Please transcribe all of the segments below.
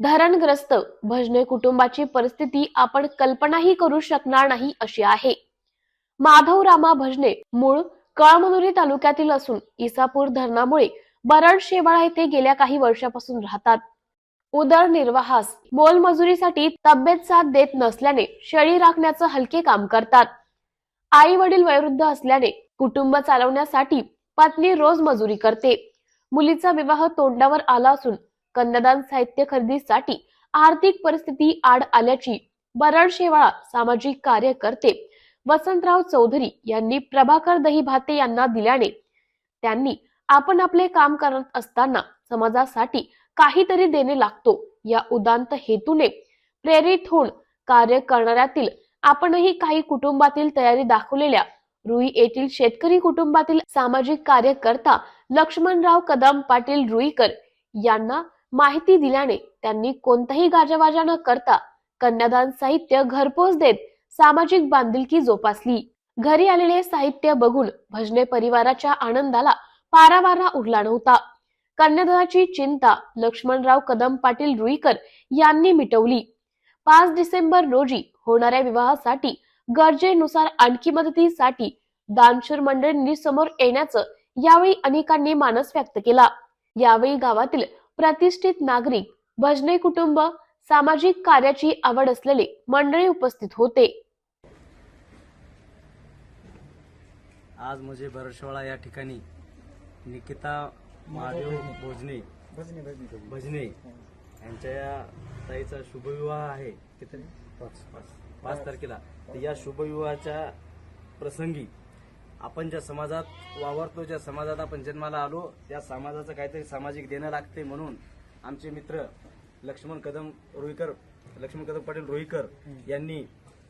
धरणग्रस्त भजने कुटुंबाची परिस्थिती आपण कल्पनाही करू शकणार नाही अशी आहे. माधव रामा भजने मूळ कळमनुरी तालुक्यातील असून इसापूर धरणामुळे बरड शेवाळा येथे गेल्या काही वर्षापासून राहतात. उदरनिर्वाहास मोलमजुरीसाठी तब्येत साथ देत नसल्याने शेळी राखण्याचं हलके काम करतात. आई वडील वयोवृद्ध असल्याने कुटुंब चालवण्यासाठी पत्नी रोज मजुरी करते. मुलीचा विवाह तोंडावर आला असून कन्यादान साहित्य खरेदीसाठी आर्थिक परिस्थिती आड आल्याची बरड शेवाळा सामाजिक कार्यकर्ते वसंतराव चौधरी यांनी प्रभाकर दहीभाते यांना दिल्याने त्यांनी आपण आपले काम करत असताना समाजासाठी काहीतरी देणे लागतो. या उदांत हेतूने प्रेरित होऊन कार्य करणाऱ्यातील आपणही काही कुटुंबातील तयारी दाखवलेल्या रुई येथील शेतकरी कुटुंबातील सामाजिक कार्यकर्ता लक्ष्मणराव कदम पाटील रुईकर यांना माहिती दिल्याने त्यांनी कोणताही गाजावाजा न करता कन्यादान साहित्य घरपोच देत सामाजिक बांधिलकी जोपासली. घरी आलेले साहित्य बघून भजने परिवाराच्या आनंदाला पारावारा उरला नव्हता. कन्यादानाची चिंता लक्ष्मणराव कदम पाटील रुईकर यांनी मिटवली. पाच डिसेंबर रोजी होणाऱ्या विवाहासाठी गरजेनुसार आणखी मदतीसाठी दानशूर मंडळींनी समोर येण्याचं यावेळी अनेकांनी मानस व्यक्त केला. यावेळी गावातील प्रतिष्ठित नागरिक भजने कुटुंब सामाजिक कार्याची आवड असलेले मंडळी उपस्थित होते. आज मुझे बरसवाडा या ठिकाणी निकिता महादेव भोजने. भजनी. भजनी भजने यांच्या या ताईचा शुभविवाह आहे. किती? पाच पाच तारखेला. तर या शुभविवाहाच्या प्रसंगी आपण ज्या समाजात वावरतो ज्या समाजात आपण जन्माला आलो त्या समाजाचं काहीतरी सामाजिक देणं लागते म्हणून आमचे मित्र लक्ष्मण कदम रोईकर लक्ष्मण कदम पाटील रोईकर यांनी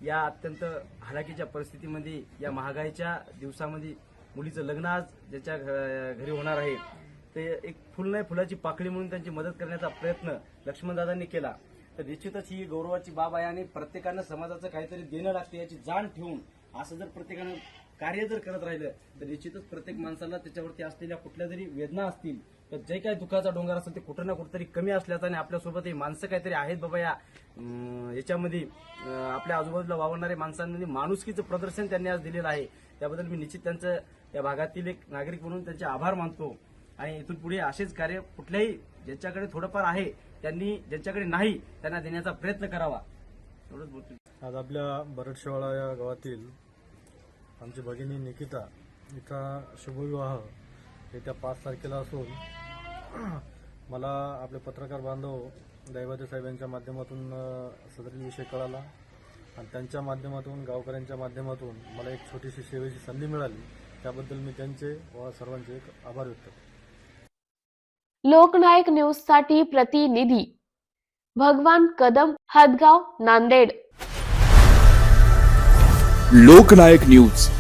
या अत्यंत हलाखीच्या परिस्थितीमध्ये या महागाईच्या दिवसामध्ये मुलीचं लग्न आज ज्याच्या घरी होणार आहे ते एक फुल नाही फुलाची पाकळी म्हणून त्यांची मदत करण्याचा प्रयत्न लक्ष्मणदादांनी केला. तर निश्चितच ही गौरवाची बाब आहे आणि प्रत्येकानं समाजाचं काहीतरी देणं लागते याची जाण ठेवून असं जर प्रत्येकानं कार्य जर करत राहिलं तर निश्चितच प्रत्येक माणसाला त्याच्यावरती असलेल्या कुठल्या जरी वेदना असतील तर जे काही दुःखाचा डोंगर असेल ते कुठं ना कुठंतरी कमी असल्याचं आणि आपल्यासोबत हे माणसं काहीतरी आहेत बाबा या याच्यामध्ये आपल्या आजूबाजूला वावरणाऱ्या माणसांमध्ये माणुसकीचं प्रदर्शन त्यांनी आज दिलेलं आहे. त्याबद्दल मी निश्चित त्यांचं या भागातील एक नागरिक म्हणून त्यांचे आभार मानतो. आणि इथून पुढे असेच कार्य कुठल्याही ज्यांच्याकडे थोडंफार आहे त्यांनी ज्यांच्याकडे नाही त्यांना देण्याचा प्रयत्न करावा. एवढंच बोलतो आज आपल्या बरडशेवाळा या गावातील आमची भगिनी निकिता हिचा शुभविवाह येत्या पाच तारखेला असून मला आपले पत्रकार बांधव दैवाते साहेब यांच्या माध्यमातून सदरील विषय कळाला. आणि त्यांच्या माध्यमातून गावकऱ्यांच्या माध्यमातून मला एक छोटीशी सेवेची संधी मिळाली. त्याबद्दल मी त्यांचे व सर्वांचे एक आभार व्यक्त करतो. लोकनायक न्यूजसाठी प्रतिनिधी भगवान कदम हदगाव नांदेड. लोकनायक न्यूज.